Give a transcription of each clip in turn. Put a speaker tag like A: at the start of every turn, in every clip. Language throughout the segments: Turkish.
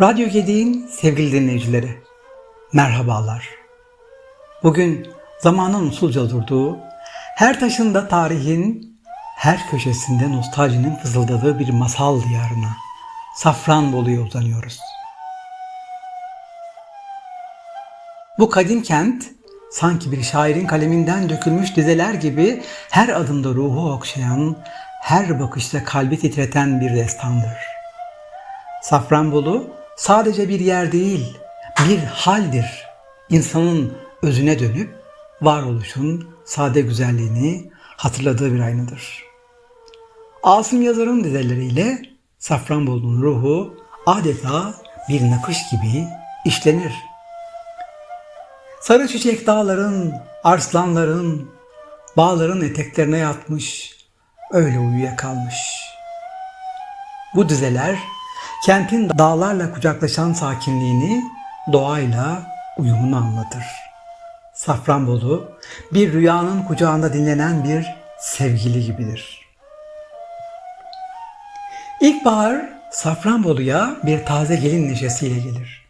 A: Radyo Gediğin sevgili dinleyicileri, merhabalar. Bugün zamanın usulca durduğu, her taşında tarihin, her köşesinde nostaljinin fızıldadığı bir masal diyarına, Safranbolu'ya uzanıyoruz. Bu kadim kent, sanki bir şairin kaleminden dökülmüş dizeler gibi her adımda ruhu okşayan, her bakışta kalbi titreten bir destandır. Safranbolu sadece bir yer değil, bir haldir. İnsanın özüne dönüp varoluşun sade güzelliğini hatırladığı bir aynadır. Asım Yazar'ın dizeleriyle Safranbolu'nun ruhu adeta bir nakış gibi işlenir. Sarı çiçek dağların, arslanların, bağların eteklerine yatmış, öyle uyuyakalmış. Bu dizeler kentin dağlarla kucaklaşan sakinliğini, doğayla uyumunu anlatır. Safranbolu bir rüyanın kucağında dinlenen bir sevgili gibidir. İlkbahar Safranbolu'ya bir taze gelin neşesiyle gelir.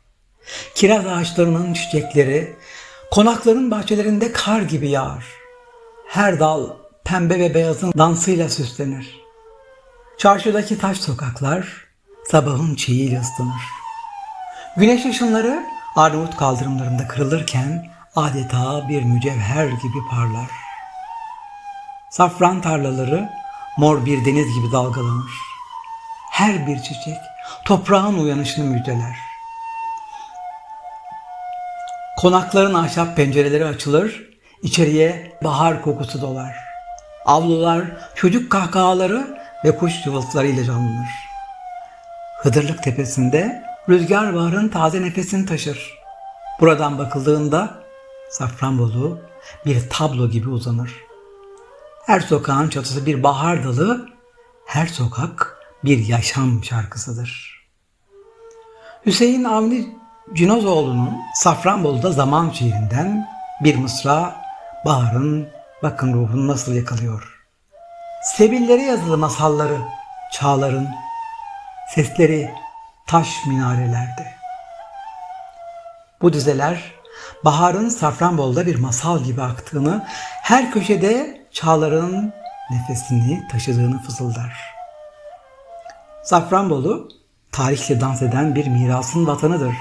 A: Kiraz ağaçlarının çiçekleri konakların bahçelerinde kar gibi yağar. Her dal pembe ve beyazın dansıyla süslenir. Çarşıdaki taş sokaklar sabahın çiğiyle ıslanır. Güneş ışınları Arnavut kaldırımlarında kırılırken adeta bir mücevher gibi parlar. Safran tarlaları mor bir deniz gibi dalgalanır. Her bir çiçek toprağın uyanışını müjdeler. Konakların ahşap pencereleri açılır, içeriye bahar kokusu dolar. Avlular çocuk kahkahaları ve kuş cıvıltılarıyla canlanır. Hıdırlık tepesinde rüzgar baharın taze nefesini taşır. Buradan bakıldığında Safranbolu bir tablo gibi uzanır. Her sokağın çatısı bir bahar dalı, her sokak bir yaşam şarkısıdır. Hüseyin Avni Cinozoğlu'nun Safranbolu'da Zaman şiirinden bir mısra baharın bakın ruhunu nasıl yakalıyor. Sebillere yazılı masalları, çağların, sesleri taş minarelerde. Bu dizeler baharın Safranbolu'da bir masal gibi aktığını, her köşede çağların nefesini taşıdığını fısıldar. Safranbolu tarihle dans eden bir mirasın vatanıdır.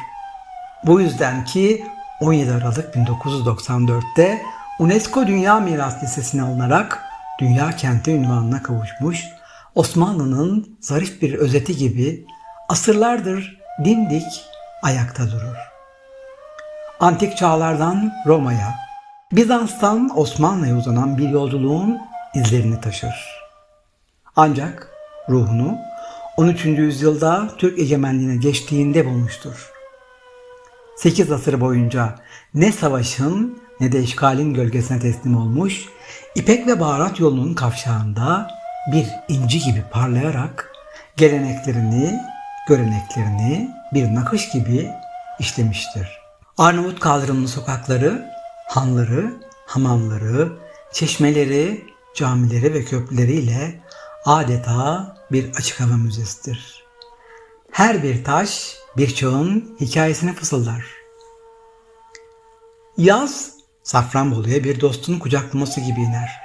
A: Bu yüzden ki 17 Aralık 1994'te UNESCO Dünya Miras Listesi'ne alınarak Dünya Kenti ünvanına kavuşmuş, Osmanlı'nın zarif bir özeti gibi asırlardır dimdik ayakta durur. Antik çağlardan Roma'ya, Bizans'tan Osmanlı'ya uzanan bir yolculuğun izlerini taşır. Ancak ruhunu 13. yüzyılda Türk egemenliğine geçtiğinde bulmuştur. 8 asır boyunca ne savaşın ne de işgalin gölgesine teslim olmuş, İpek ve baharat yolunun kavşağında bir inci gibi parlayarak geleneklerini, göreneklerini bir nakış gibi işlemiştir. Arnavut kaldırımlı sokakları, hanları, hamamları, çeşmeleri, camileri ve köprüleriyle adeta bir açık hava müzesidir. Her bir taş bir çağın hikayesini fısıldar. Yaz Safranbolu'ya bir dostun kucaklaması gibi iner.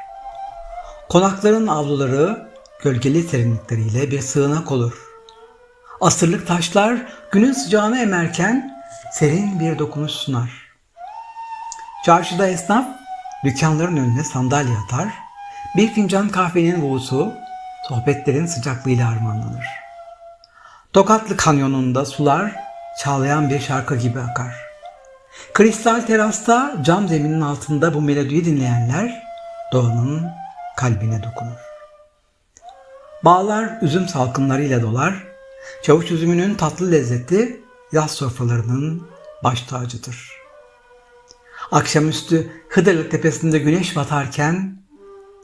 A: Konakların avluları gölgeli serinlikleriyle bir sığınak olur. Asırlık taşlar günün sıcağını emerken serin bir dokunuş sunar. Çarşıda esnaf dükkanların önüne sandalye atar, bir fincan kahvenin buğusu sohbetlerin sıcaklığıyla harmanlanır. Tokatlı kanyonunda sular çağlayan bir şarkı gibi akar. Kristal terasta cam zeminin altında bu melodiyi dinleyenler doğanın kalbine dokunur. Bağlar üzüm salkımlarıyla dolar, çavuş üzümünün tatlı lezzeti yaz sofralarının baş tacıdır. Akşamüstü Hıdırlık tepesinde güneş batarken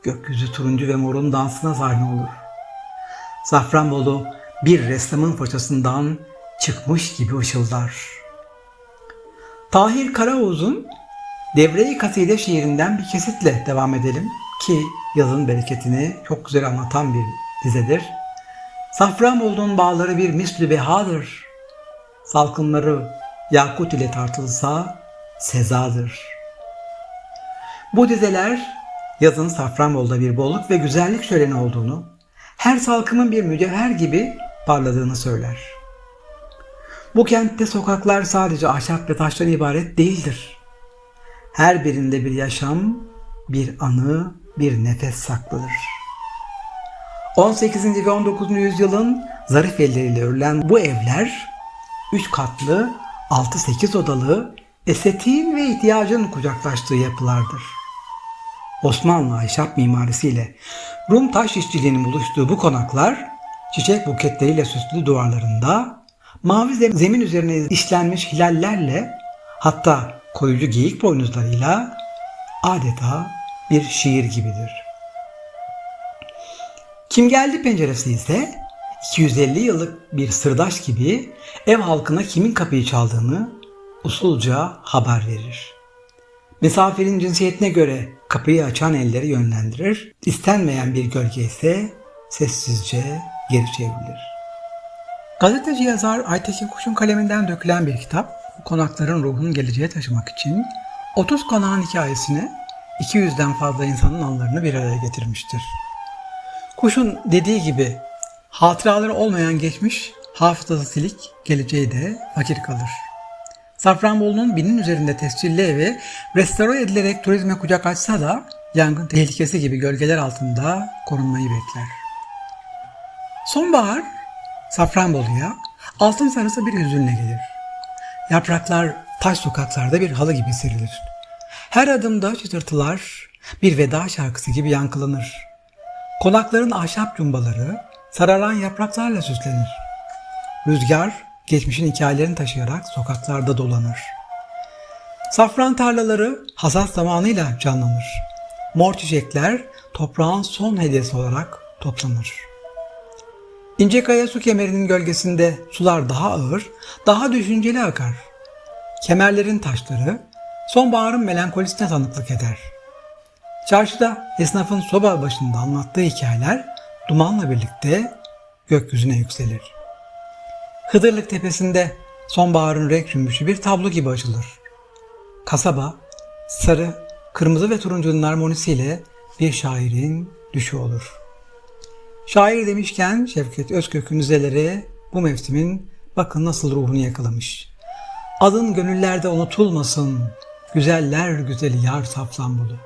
A: gökyüzü turuncu ve morun dansına sahne olur. Safranbolu bir ressamın fırçasından çıkmış gibi ışıldar. Tahir Karaoğuz'un Devre-i Kaside şiirinden bir kesitle devam edelim ki yazın bereketini çok güzel anlatan bir dizedir. Safranbolu'nun bağları bir mislü behadır. salkımları yakut ile tartılsa sezadır. Bu dizeler yazın Safranbolu'da bir bolluk ve güzellik şöleni olduğunu, her salkımın bir mücevher gibi parladığını söyler. Bu kentte sokaklar sadece ahşap ve taştan ibaret değildir. Her birinde bir yaşam, bir anı, bir nefes saklıdır. 18. ve 19. yüzyılın zarif elleriyle örülen bu evler, üç katlı, 6-8 odalı, estetiğin ve ihtiyacın kucaklaştığı yapılardır. Osmanlı ahşap mimarisiyle Rum taş işçiliğinin buluştuğu bu konaklar, çiçek buketleriyle süslü duvarlarında, mavi zem- zemin üzerine işlenmiş hilallerle, hatta koyucu geyik boynuzlarıyla adeta bir şiir gibidir. Kim geldi penceresi ise 250 yıllık bir sırdaş gibi ev halkına kimin kapıyı çaldığını usulca haber verir. Misafirin cinsiyetine göre kapıyı açan elleri yönlendirir, istenmeyen bir gölge ise sessizce geri çevrilir. Gazeteci yazar Aytekin Kuş'un kaleminden dökülen bir kitap, konakların ruhunu geleceğe taşımak için 30 konağın hikayesini 200'den fazla insanın anılarını bir araya getirmiştir. Kuş'un dediği gibi hatıraları olmayan geçmiş, hafızası silik, geleceği de fakir kalır. Safranbolu'nun binin üzerinde tescilli evi restore edilerek turizme kucak açsa da yangın tehlikesi gibi gölgeler altında korunmayı bekler. Sonbahar Safranbolu'ya altın sarısı bir hüzünle gelir. Yapraklar taş sokaklarda bir halı gibi serilir. Her adımda çıtırtılar bir veda şarkısı gibi yankılanır. Konakların ahşap cumbaları sararan yapraklarla süslenir. Rüzgar geçmişin hikayelerini taşıyarak sokaklarda dolanır. Safran tarlaları hasat zamanıyla canlanır. Mor çiçekler toprağın son hediyesi olarak toplanır. İncekaya su kemerinin gölgesinde sular daha ağır, daha düşünceli akar. Kemerlerin taşları sonbaharın melankolisine tanıklık eder. Çarşıda esnafın soba başında anlattığı hikayeler dumanla birlikte gökyüzüne yükselir. Hıdırlık tepesinde sonbaharın renk cümbüşü bir tablo gibi açılır. Kasaba sarı, kırmızı ve turuncunun harmonisiyle bir şairin düşü olur. Şair demişken Şevket Özkök'ün dizeleri bu mevsimin bakın nasıl ruhunu yakalamış. Adın gönüllerde unutulmasın, güzeller güzeli yar Safranbolu.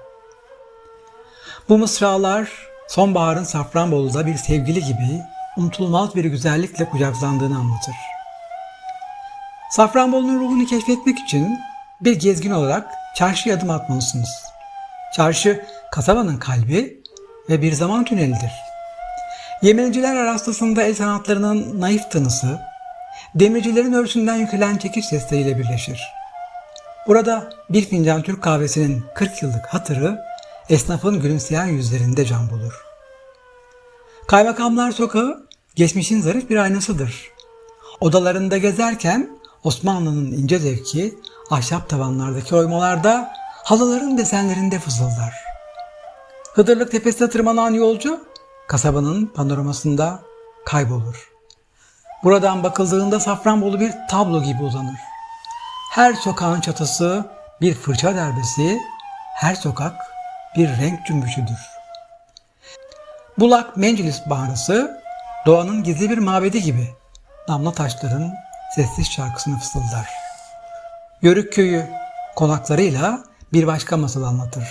A: Bu mısralar sonbaharın Safranbolu'da bir sevgili gibi unutulmaz bir güzellikle kucaklandığını anlatır. Safranbolu'nun ruhunu keşfetmek için bir gezgin olarak çarşıya adım atmalısınız. Çarşı kasabanın kalbi ve bir zaman tünelidir. Yemenciler arastasında el sanatlarının naif tınısı, demircilerin örsünden yükselen çekiç sesleriyle birleşir. Burada bir fincan Türk kahvesinin 40 yıllık hatırı esnafın gülümseyen yüzlerinde can bulur. Kaymakamlar Sokağı geçmişin zarif bir aynasıdır. Odalarında gezerken Osmanlı'nın ince zevki ahşap tavanlardaki oymalarda halıların desenlerinde fısıldar. Hıdırlık tepesine tırmanan yolcu kasabanın panoramasında kaybolur. Buradan bakıldığında Safranbolu bir tablo gibi uzanır. Her sokağın çatısı bir fırça darbesi, her sokak bir renk cümbüşüdür. Bulak Mencilis Bahrası doğanın gizli bir mabedi gibi damla taşların sessiz şarkısını fısıldar. Yörük köyü konaklarıyla bir başka masal anlatır.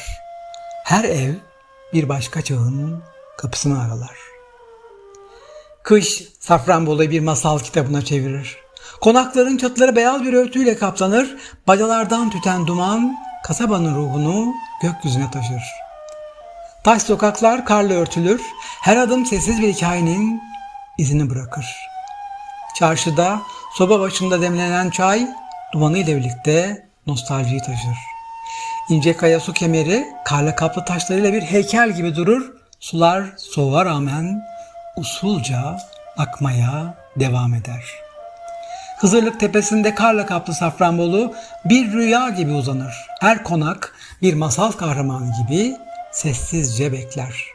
A: Her ev bir başka çağın kapısını aralar. Kış Safranbolu'yu bir masal kitabına çevirir. Konakların çatıları beyaz bir örtüyle kaplanır, bacalardan tüten duman kasabanın ruhunu gökyüzüne taşır. Taş sokaklar karla örtülür, her adım sessiz bir hikayenin izini bırakır. Çarşıda soba başında demlenen çay dumanıyla birlikte nostaljiyi taşır. İnce kaya su kemeri karla kaplı taşlarıyla bir heykel gibi durur. Sular soğuğa rağmen usulca akmaya devam eder. Hızırlık tepesinde karla kaplı Safranbolu bir rüya gibi uzanır. Her konak bir masal kahramanı gibi sessizce bekler.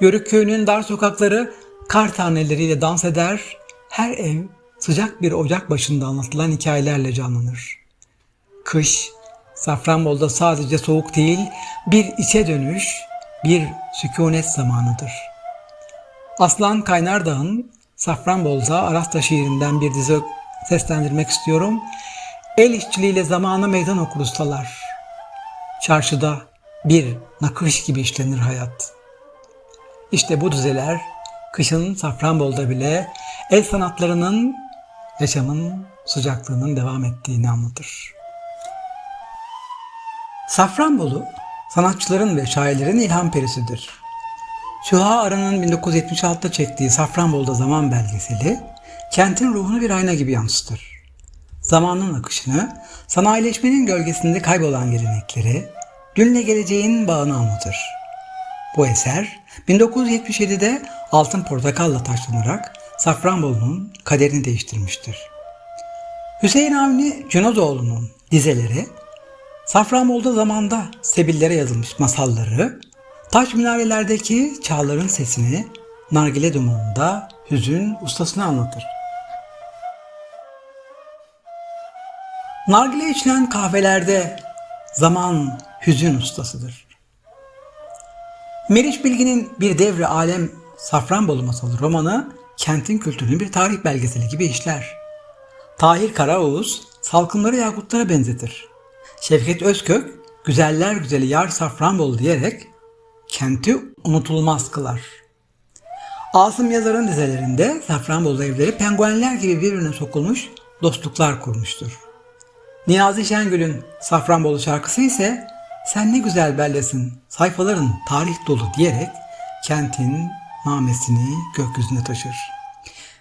A: Yörük köyünün dar sokakları kar taneleriyle dans eder. Her ev sıcak bir ocak başında anlatılan hikayelerle canlanır. Kış, Safranbolu'da sadece soğuk değil, bir içe dönüş, bir sükunet zamanıdır. Aslan Kaynardağ'ın Safranbolu'da Arasta şiirinden bir dizi seslendirmek istiyorum. El işçiliğiyle zamana meydan okur ustalar. Çarşıda bir nakış gibi işlenir hayat. İşte bu düzeler kışın Safranbolu'da bile el sanatlarının yaşamın sıcaklığının devam ettiğini anlatır. Safranbolu sanatçıların ve şairlerin ilham perisidir. Süha Aran'ın 1976'da çektiği Safranbolu'da Zaman belgeseli kentin ruhunu bir ayna gibi yansıtır. Zamanın akışını, sanayileşmenin gölgesinde kaybolan gelenekleri, dünle geleceğin bağını anlatır. Bu eser 1977'de Altın Portakal'la taşlanarak Safranbolu'nun kaderini değiştirmiştir. Hüseyin Avni Cunadoğlu'nun dizeleri Safranbolu'da zamanda sebillere yazılmış masalları, taş minarelerdeki çağların sesini, nargile dumanında hüzün ustasını anlatır. Nargile içilen kahvelerde zaman hüzün ustasıdır. Meriç Bilgin'in Bir Devre Alem Safranbolu Masalı romanı kentin kültürünün bir tarih belgeseli gibi işler. Tahir Karaoğuz salkımları yakutlara benzetir. Şevket Özkök güzeller güzeli yar Safranbolu diyerek kenti unutulmaz kılar. Asım Yazar'ın dizelerinde Safranbolu evleri penguenler gibi birbirine sokulmuş dostluklar kurmuştur. Niyazi Şengül'ün Safranbolu şarkısı ise sen ne güzel bellesin sayfaların tarih dolu diyerek kentin namesini gökyüzüne taşır.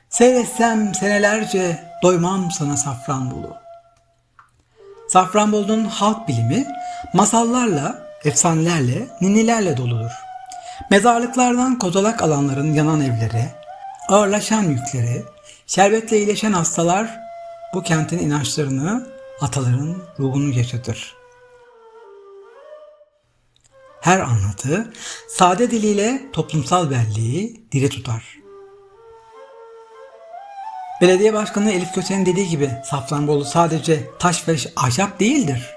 A: Seyretsem senelerce doymam sana Safranbolu. Safranbolu'nun halk bilimi masallarla, efsanelerle, ninnilerle doludur. Mezarlıklardan kozalak alanların yanan evleri, ağırlaşan yükleri, şerbetle iyileşen hastalar bu kentin inançlarını, ataların ruhunu yaşatır. Her anlatı sade diliyle toplumsal belleği dile tutar. Belediye Başkanı Elif Köse'nin dediği gibi Safranbolu sadece taş ve ahşap değildir.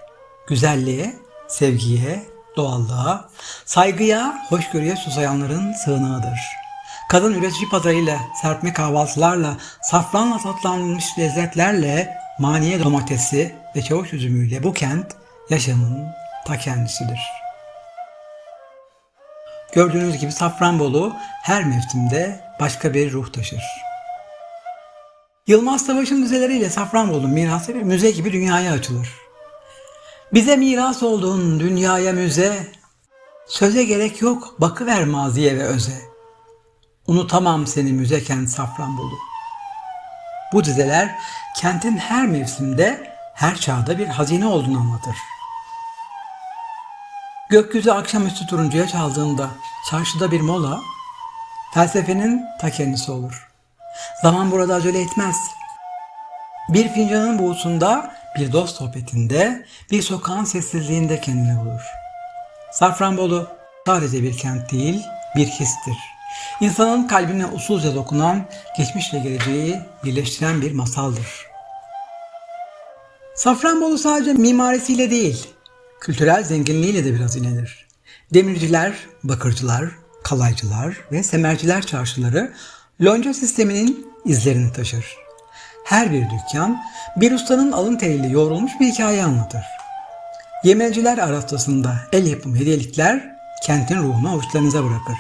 A: Güzelliğe, sevgiye, doğallığa, saygıya, hoşgörüye susayanların sığınağıdır. Kadın üretici pazarıyla, serpme kahvaltılarla, safranla tatlanmış lezzetlerle, maniye domatesi ve çavuş üzümüyle bu kent yaşamın ta kendisidir. Gördüğünüz gibi Safranbolu her mevsimde başka bir ruh taşır. Yılmaz Savaş'ın müzeleriyle Safranbolu mirası bir müze gibi dünyaya açılır. Bize miras olduğun dünyaya müze, söze gerek yok bakıver maziye ve öze. Unutamam seni müze kent Safranbolu. Bu dizeler kentin her mevsimde, her çağda bir hazine olduğunu anlatır. Gökyüzü akşamüstü turuncuya çaldığında çarşıda bir mola, felsefenin ta kendisi olur. Zaman burada acele etmez. Bir fincanın buğusunda, bir dost sohbetinde, bir sokağın sessizliğinde kendini bulur. Safranbolu sadece bir kent değil, bir histir. İnsanın kalbine usulca dokunan, geçmişle geleceği birleştiren bir masaldır. Safranbolu sadece mimarisiyle değil, kültürel zenginliğiyle de biraz inedir. Demirciler, bakırcılar, kalaycılar ve semerciler çarşıları lonca sisteminin izlerini taşır. Her bir dükkan bir ustanın alın teriyle yoğrulmuş bir hikaye anlatır. Yemelciler arastasında el yapımı hediyelikler kentin ruhunu avuçlarınıza bırakır.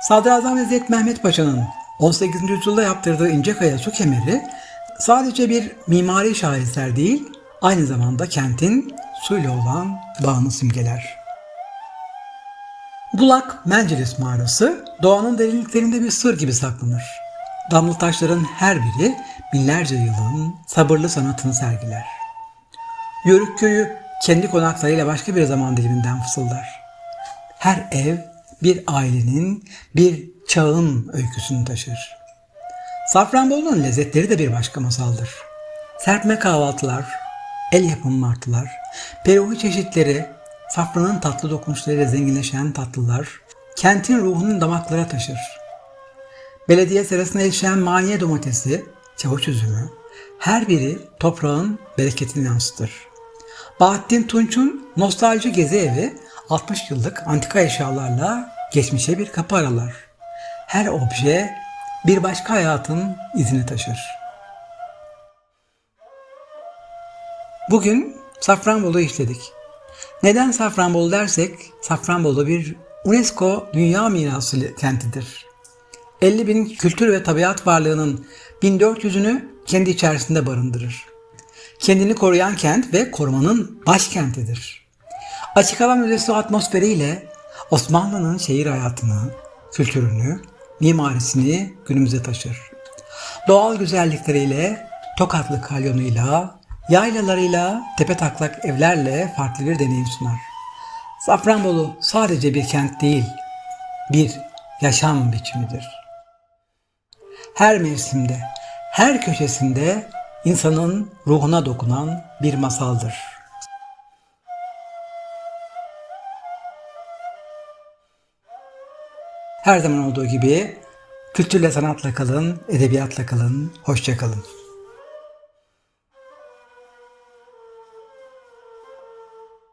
A: Sadrazam İzzet Mehmet Paşa'nın 18. yüzyılda yaptırdığı İncekaya su kemeri sadece bir mimari şaheser değil, aynı zamanda kentin suyla olan bağını simgeler. Bulak Menceres mağarası doğanın derinliklerinde bir sır gibi saklanır. Damlı taşların her biri binlerce yılın sabırlı sanatını sergiler. Yörük köyü kendi konaklarıyla başka bir zaman diliminden fısıldar. Her ev bir ailenin, bir çağın öyküsünü taşır. Safranbolu'nun lezzetleri de bir başka masaldır. Serpme kahvaltılar, el yapımı martılar, peruhi çeşitleri, safranın tatlı dokunuşlarıyla zenginleşen tatlılar, kentin ruhunun damaklara taşır. Belediye serasına yetişen maniye domatesi, çavuş üzümü, her biri toprağın bereketini yansıtır. Bahattin Tunç'un nostalji gezi evi 60 yıllık antika eşyalarla geçmişe bir kapı aralar. Her obje bir başka hayatın izini taşır. Bugün Safranbolu'yu işledik. Neden Safranbolu dersek, Safranbolu bir UNESCO Dünya Mirası kentidir. 50 bin kültür ve tabiat varlığının 1400'ünü kendi içerisinde barındırır. Kendini koruyan kent ve korumanın başkentidir. Açık hava müzesi atmosferiyle Osmanlı'nın şehir hayatını, kültürünü, mimarisini günümüze taşır. Doğal güzellikleriyle, Tokatlı kalyonuyla, yaylalarıyla, tepe taklak evlerle farklı bir deneyim sunar. Safranbolu sadece bir kent değil, bir yaşam biçimidir. Her mevsimde, her köşesinde insanın ruhuna dokunan bir masaldır. Her zaman olduğu gibi kültürle sanatla kalın, edebiyatla kalın, hoşça kalın.